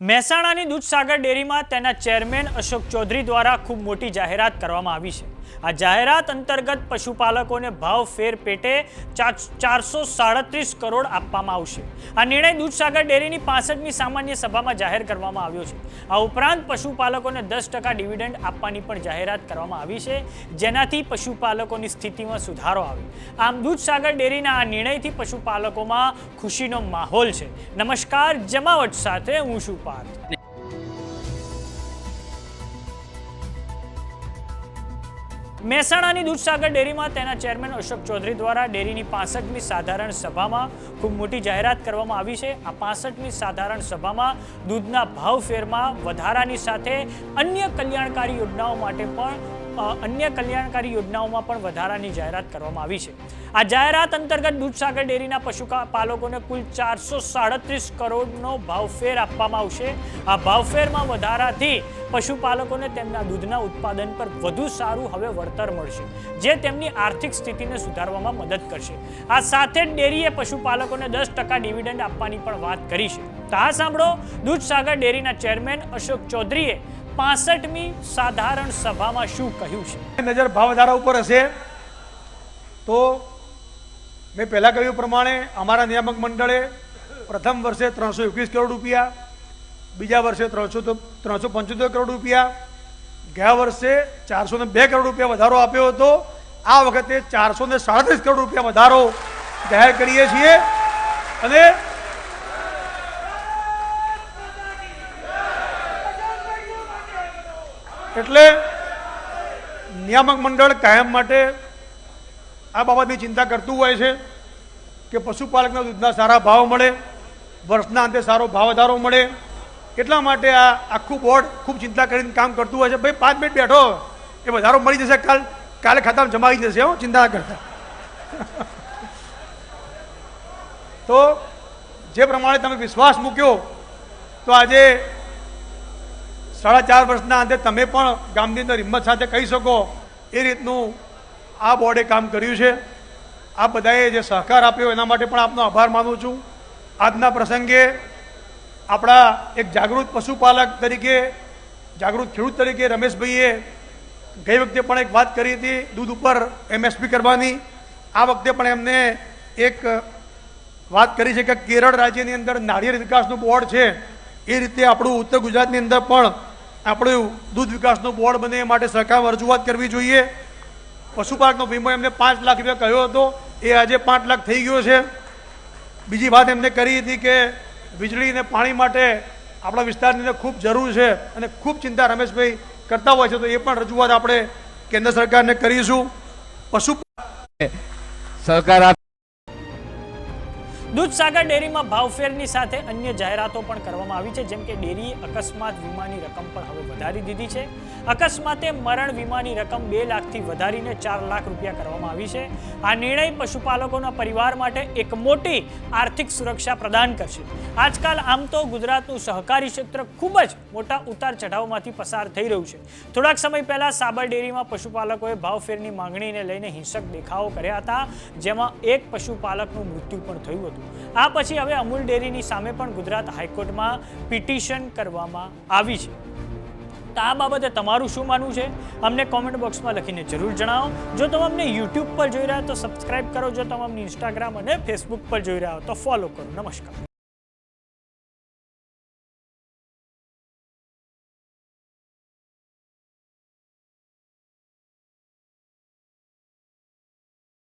મહેસાણાની દૂધસાગર ડેરીમાં તેના ચેરમેન અશોક ચૌધરી દ્વારા ખૂબ મોટી જાહેરાત કરવામાં આવી છે. આ જાહેરાત અંતર્ગત પશુપાલકોને ભાવ ફેર પેટે ચારસો સાડત્રીસ કરોડ આપવામાં આવશે. આ નિર્ણય દૂધસાગર ડેરીની પાસઠમી સામાન્ય સભામાં જાહેર કરવામાં આવ્યો છે. આ ઉપરાંત પશુપાલકોને દસ ટકા ડિવિડન્ડ આપવાની પણ જાહેરાત કરવામાં આવી છે, જેનાથી પશુપાલકોની સ્થિતિમાં સુધારો આવે. આમ દૂધસાગર ડેરીના આ નિર્ણયથી પશુપાલકોમાં ખુશીનો માહોલ છે. નમસ્કાર, જમાવટ સાથે હું છું પાર્થ. મહેસાણાની દૂધસાગર ડેરીમાં તેના ચેરમેન અશોક ચૌધરી દ્વારા ડેરીની પાસઠમી સાધારણ સભામાં ખૂબ મોટી જાહેરાત કરવામાં આવી છે. આ પાસઠમી સાધારણ સભામાં દૂધના ભાવ ફેરમાં વધારાની સાથે અન્ય કલ્યાણકારી યોજનાઓ માટે પણ અન્ય કલ્યાણકારી યોજનાઓમાં પણ વધારાની જાહેરાત કરવામાં આવી છે. આ જાહેરાત અંતર્ગત દૂધસાગર ડેરીના પશુપાલકોને કુલ ચારસો સાડત્રીસ કરોડનો ભાવફેર આપવામાં આવશે. આ ભાવફેરમાં વધારાથી પશુપાલકોને તેમના દૂધના ઉત્પાદન પર વધુ સારું હવે વળતર મળશે, જે તેમની આર્થિક સ્થિતિને સુધારવામાં મદદ કરશે. આ સાથે જ ડેરીએ પશુપાલકોને દસ ટકા ડિવિડન્ડ આપવાની પણ વાત કરી છે. તો આ સાંભળો. દૂધસાગર ડેરીના ચેરમેન અશોક ચૌધરીએ પાસઠમી સાધારણ સભામાં શું કહ્યું છે? નજર ભાવ વધારા ઉપર હશે. તો મેં પહેલાં કહ્યું પ્રમાણે અમારા નિયામક મંડળે પ્રથમ વર્ષે ત્રણસો એકવીસ કરોડ રૂપિયા, બીજા વર્ષે ત્રણસો ત્રણસો પંચોતેર કરોડ રૂપિયા, ગયા વર્ષે ચારસો ને બે કરોડ રૂપિયા વધારો આપ્યો હતો. આ વખતે ચારસો ને સાડત્રીસ કરોડ રૂપિયા વધારો જાહેર કરીએ છીએ. અને એટલે નિયામક મંડળ કાયમ માટે આ બાબતની ચિંતા કરતું હોય છે કે પશુપાલકના દૂધના સારા ભાવ મળે, વર્ષના અંતે સારો ભાવ વધારો મળે. એટલા માટે આ આખું બોર્ડ ખૂબ ચિંતા કરીને કામ કરતું હોય છે. ભાઈ, પાંચ મિનિટ બેઠો, એ વધારો મળી જશે કાલ, કાલે ખાતામાં જમાવી જશે, હો, ચિંતા કરતા. તો જે પ્રમાણે તમે વિશ્વાસ મૂક્યો, તો આજે સાડા ચાર વર્ષના અંતે તમે પણ ગામની અંદર હિંમત સાથે કહી શકો એ રીતનું આ બોર્ડે કામ કર્યું છે. આ બધાએ જે સહકાર આપ્યો એના માટે પણ આપનો આભાર માનું છું. આજના પ્રસંગે આપણા એક જાગૃત પશુપાલક તરીકે, જાગૃત ખેડૂત તરીકે રમેશભાઈએ ગઈ વખતે પણ એક વાત કરી હતી, દૂધ ઉપર એમએસપી કરવાની. આ વખતે પણ એમને એક વાત કરી છે કે કેરળ રાજ્યની અંદર નાળિયેર વિકાસનું બોર્ડ છે. એ રીતે આપણું ઉત્તર ગુજરાતની અંદર પણ આપણું દૂધ વિકાસનું બોર્ડ બને એ માટે સરકારમાં રજૂઆત કરવી જોઈએ. પશુપાલકનો વીમો એમને પાંચ લાખ રૂપિયા કહ્યો હતો. એ આજે પાંચ લાખ થઈ ગયો છે. બીજી વાત એમને કરી હતી કે વીજળી અને પાણી માટે આપણા વિસ્તારની અંદર ખૂબ જરૂર છે અને ખૂબ ચિંતા રમેશભાઈ કરતા હોય છે તો એ પણ રજૂઆત આપણે કેન્દ્ર સરકારને કરીશું. પશુ સરકાર દૂધસાગર ડેરીમાં ભાવફેરની સાથે અન્ય જાહેરાતો પણ કરવામાં આવી છે. જેમ કે ડેરીએ અકસ્માત વીમાની રકમ પણ હવે વધારી દીધી છે. અકસ્માતે મરણ વીમાની રકમ બે લાખથી વધારીને ચાર લાખ રૂપિયા કરવામાં આવી છે. આ નિર્ણય પશુપાલકોના પરિવાર માટે એક મોટી આર્થિક સુરક્ષા પ્રદાન કરશે. આજકાલ આમ તો ગુજરાતનું સહકારી ક્ષેત્ર ખૂબ જ મોટા ઉતાર ચઢાવમાંથી પસાર થઈ રહ્યું છે. થોડાક સમય પહેલા સાબર ડેરીમાં પશુપાલકોએ ભાવફેરની માંગણીને લઈને હિંસક દેખાવો કર્યા હતા, જેમાં એક પશુપાલકનું મૃત્યુ પણ થયું હતું. આ પછી હવે અમૂલ ડેરીની સામે પણ ગુજરાત હાઈકોર્ટમાં પિટિશન કરવામાં આવી છે. તો આ બાબતે તમારું શું માનવું છે? અમને કોમેન્ટ બોક્સમાં લખીને જરૂર જણાવો. જો તમે અમને યુટ્યુબ પર જોઈ રહ્યા તો સબસ્ક્રાઇબ કરો. જો તમે અમને ઇન્સ્ટાગ્રામ અને ફેસબુક પર જોઈ રહ્યા હો તો ફોલો કરો. નમસ્કાર.